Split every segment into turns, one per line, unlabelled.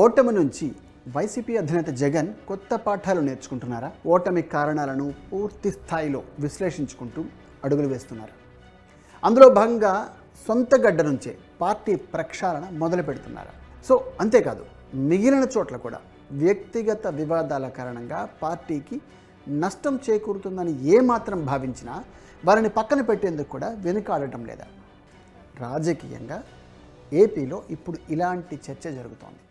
ఓటమి నుంచి వైసీపీ అధినేత జగన్ కొత్త పాఠాలు నేర్చుకుంటున్నారా? ఓటమి కారణాలను పూర్తి స్థాయిలో విశ్లేషించుకుంటూ అడుగులు వేస్తున్నారు. అందులో భాగంగా సొంత గడ్డ నుంచే పార్టీ ప్రక్షాళన మొదలు పెడుతున్నారు. సో అంతేకాదు మిగిలిన చోట్ల కూడా వ్యక్తిగత వివాదాల కారణంగా పార్టీకి నష్టం చేకూరుతుందని ఏమాత్రం భావించినా వారిని పక్కన పెట్టేందుకు కూడా వెనుకాడటం లేదా? రాజకీయంగా ఏపీలో ఇప్పుడు ఇలాంటి చర్చ జరుగుతోంది.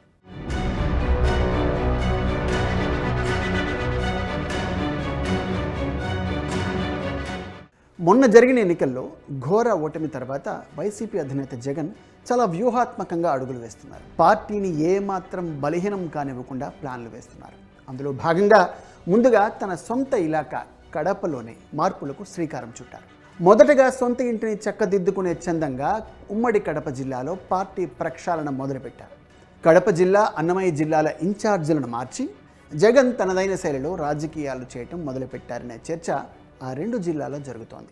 మొన్న జరిగిన ఎన్నికల్లో ఘోర ఓటమి తర్వాత వైసీపీ అధినేత జగన్ చాలా వ్యూహాత్మకంగా అడుగులు వేస్తున్నారు. పార్టీని ఏమాత్రం బలహీనం కానివ్వకుండా ప్లాన్లు వేస్తున్నారు. అందులో భాగంగా ముందుగా తన సొంత ఇలాకా కడపలోనే మార్పులకు శ్రీకారం చుట్టారు. మొదటగా సొంత ఇంటిని చక్కదిద్దుకునే చందంగా ఉమ్మడి కడప జిల్లాలో పార్టీ ప్రక్షాళన మొదలుపెట్టారు. కడప జిల్లా అన్నమయ్య జిల్లాల ఇన్ఛార్జీలను మార్చి జగన్ తనదైన శైలిలో రాజకీయాలు చేయటం మొదలుపెట్టారనే చర్చ ఆ రెండు జిల్లాలో జరుగుతోంది.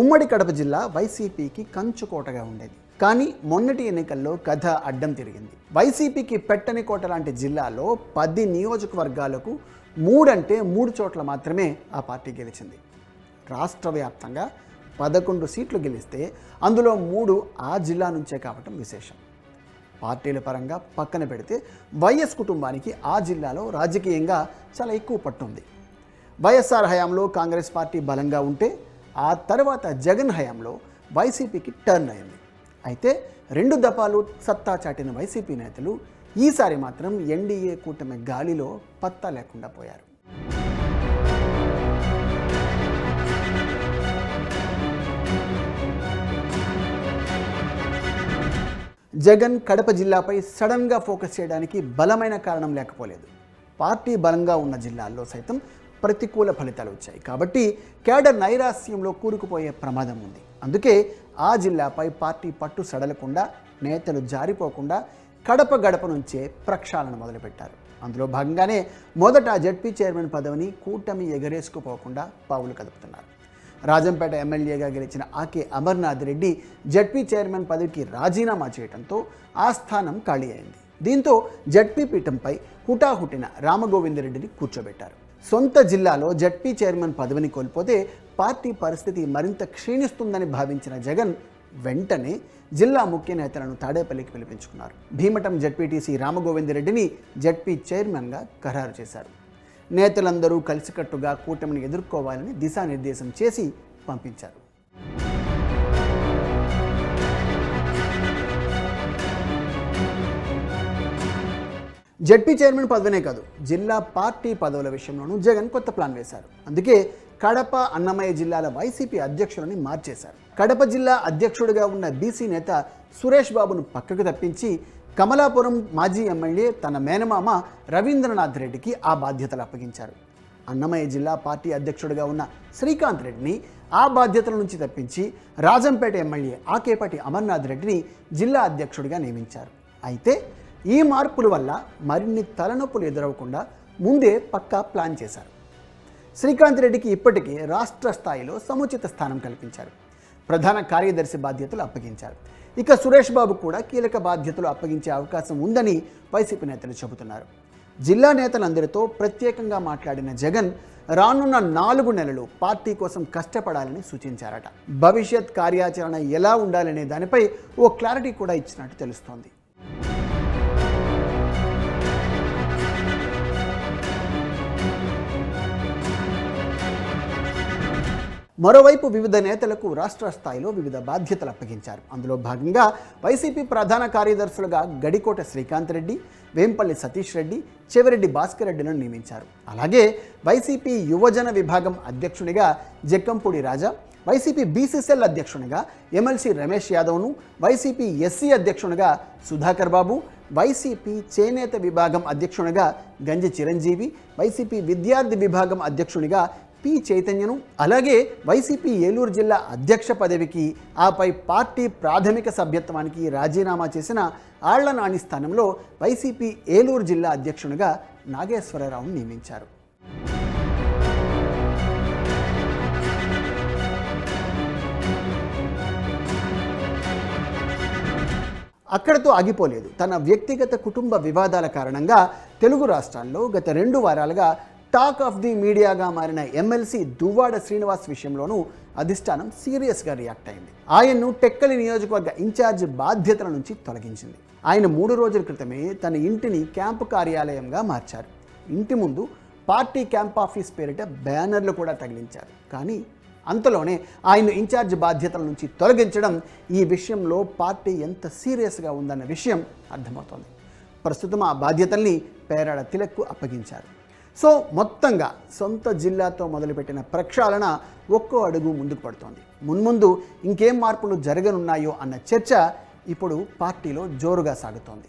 ఉమ్మడి కడప జిల్లా వైసీపీకి కంచుకోటగా ఉండేది. కానీ మొన్నటి ఎన్నికల్లో కథ అడ్డం తిరిగింది. వైసీపీకి పెట్టని కోట లాంటి జిల్లాలో పది నియోజకవర్గాలకు మూడంటే మూడు చోట్ల మాత్రమే ఆ పార్టీ గెలిచింది. రాష్ట్ర వ్యాప్తంగా పదకొండు సీట్లు గెలిస్తే అందులో మూడు ఆ జిల్లా నుంచే కావటం విశేషం. పార్టీల పరంగా పక్కన పెడితే వైఎస్ కుటుంబానికి ఆ జిల్లాలో రాజకీయంగా చాలా ఎక్కువ పట్టుంది. వైఎస్ఆర్ హయాంలో కాంగ్రెస్ పార్టీ బలంగా ఉంటే ఆ తర్వాత జగన్ హయాంలో వైసీపీకి టర్న్ అయింది. అయితే రెండు దఫాలు సత్తా చాటిన వైసీపీ నేతలు ఈసారి మాత్రం ఎన్డీఏ కూటమి గాలిలో పత్తా లేకుండా పోయారు. జగన్ కడప జిల్లాపై సడన్గా ఫోకస్ చేయడానికి బలమైన కారణం లేకపోలేదు. పార్టీ బలంగా ఉన్న జిల్లాల్లో సైతం ప్రతికూల ఫలితాలు వచ్చాయి. కాబట్టి కేడర్ నైరాస్యంలో కూరుకుపోయే ప్రమాదం ఉంది. అందుకే ఆ జిల్లాపై పార్టీ పట్టు సడలకుండా నేతలు జారిపోకుండా కడప గడప నుంచే ప్రక్షాళన మొదలుపెట్టారు. అందులో భాగంగానే మొదట జడ్పీ చైర్మన్ పదవిని కూటమి ఎగరేసుకుపోకుండా పావులు కదుపుతున్నారు. రాజంపేట ఎమ్మెల్యేగా గెలిచిన ఆకే అమర్నాథ్ రెడ్డి జడ్పీ చైర్మన్ పదవికి రాజీనామా చేయడంతో ఆ స్థానం ఖాళీ అయింది. దీంతో జడ్పీ పీఠంపై హుటాహుటిన రామగోవిందరెడ్డిని కూర్చోబెట్టారు. సొంత జిల్లాలో జడ్పీ చైర్మన్ పదవిని కోల్పోతే పార్టీ పరిస్థితి మరింత క్షీణిస్తుందని భావించిన జగన్ వెంటనే జిల్లా ముఖ్య నేతలను తాడేపల్లికి పిలిపించుకున్నారు. భీమటం జడ్పీటీసీ రామగోవిందరెడ్డిని జడ్పీ చైర్మన్గా ఖరారు చేశారు. నేతలందరూ కలిసికట్టుగా కూటమిని ఎదుర్కోవాలని దిశానిర్దేశం చేసి పంపించారు. జడ్పీ చైర్మన్ పదవినే కాదు జిల్లా పార్టీ పదవుల విషయంలోనూ జగన్ కొత్త ప్లాన్ వేశారు. అందుకే కడప అన్నమయ్య జిల్లాల వైసీపీ అధ్యక్షులని మార్చేశారు. కడప జిల్లా అధ్యక్షుడిగా ఉన్న బీసీ నేత సురేష్ బాబును పక్కకు తప్పించి కమలాపురం మాజీ ఎమ్మెల్యే తన మేనమామ రవీంద్రనాథ్ రెడ్డికి ఆ బాధ్యతలు అప్పగించారు. అన్నమయ్య జిల్లా పార్టీ అధ్యక్షుడిగా ఉన్న శ్రీకాంత్ రెడ్డిని ఆ బాధ్యతల నుంచి తప్పించి రాజంపేట ఎమ్మెల్యే ఆకేపాటి అమర్నాథ్ రెడ్డిని జిల్లా అధ్యక్షుడిగా నియమించారు. అయితే ఈ మార్పుల వల్ల మరిన్ని తలనొప్పులు ఎదురవకుండా ముందే పక్కా ప్లాన్ చేశారు. శ్రీకాంత్ రెడ్డికి ఇప్పటికే రాష్ట్ర స్థాయిలో సముచిత స్థానం కల్పించారు. ప్రధాన కార్యదర్శి బాధ్యతలు అప్పగించారు. ఇక సురేష్ బాబు కూడా కీలక బాధ్యతలు అప్పగించే అవకాశం ఉందని వైసీపీ నేతలు చెబుతున్నారు. జిల్లా నేతలందరితో ప్రత్యేకంగా మాట్లాడిన జగన్ రానున్న నాలుగు నెలలు పార్టీ కోసం కష్టపడాలని సూచించారట. భవిష్యత్ కార్యాచరణ ఎలా ఉండాలనే దానిపై ఓ క్లారిటీ కూడా ఇచ్చినట్టు తెలుస్తోంది. మరోవైపు వివిధ నేతలకు రాష్ట్ర స్థాయిలో వివిధ బాధ్యతలు అప్పగించారు. అందులో భాగంగా వైసీపీ ప్రధాన కార్యదర్శులుగా గడికోట శ్రీకాంత్ రెడ్డి వేంపల్లి సతీష్ రెడ్డి చెవిరెడ్డి భాస్కర్ రెడ్డిలను నియమించారు. అలాగే వైసీపీ యువజన విభాగం అధ్యక్షునిగా Jakkampudi Raja YCP BC cell అధ్యక్షునిగా ఎమ్మెల్సీ రమేష్ యాదవ్ను వైసీపీ ఎస్సీ అధ్యక్షునిగా సుధాకర్ బాబు వైసీపీ చేనేత విభాగం అధ్యక్షునిగా గంజి చిరంజీవి వైసీపీ విద్యార్థి విభాగం అధ్యక్షునిగా పి. చైతన్యను అలాగే వైసీపీ ఏలూరు జిల్లా అధ్యక్ష పదవికి ఆపై పార్టీ ప్రాథమిక సభ్యత్వానికి రాజీనామా చేసిన ఆళ్ళ నాని స్థానంలో వైసీపీ ఏలూరు జిల్లా అధ్యక్షునిగా నాగేశ్వరరావును నియమించారు. అక్కడతో ఆగిపోలేదు. తన వ్యక్తిగత కుటుంబ వివాదాల కారణంగా తెలుగు రాష్ట్రాల్లో గత రెండు వారాలుగా టాక్ ఆఫ్ ది మీడియాగా మారిన ఎమ్మెల్సీ దువ్వాడ శ్రీనివాస్ విషయంలోనూ అధిష్టానం సీరియస్గా రియాక్ట్ అయింది. ఆయన్ను టెక్కలి నియోజకవర్గ ఇన్ఛార్జ్ బాధ్యతల నుంచి తొలగించింది. ఆయన మూడు రోజుల క్రితమే తన ఇంటిని క్యాంపు కార్యాలయంగా మార్చారు. ఇంటి ముందు పార్టీ క్యాంప్ ఆఫీస్ పేరిట బ్యానర్లు కూడా తగిలించారు. కానీ అంతలోనే ఆయన ఇన్ఛార్జ్ బాధ్యతల నుంచి తొలగించడం ఈ విషయంలో పార్టీ ఎంత సీరియస్గా ఉందన్న విషయం అర్థమవుతోంది. ప్రస్తుతం ఆ బాధ్యతల్ని పేరాడ తిలక్కు అప్పగించారు. సో మొత్తంగా సొంత జిల్లాతో మొదలుపెట్టిన ప్రక్షాళన ఒక్కో అడుగు ముందుకు పడుతోంది. మున్ముందు ఇంకేం మార్పులు జరగనున్నాయో అన్న చర్చ ఇప్పుడు పార్టీలో జోరుగా సాగుతోంది.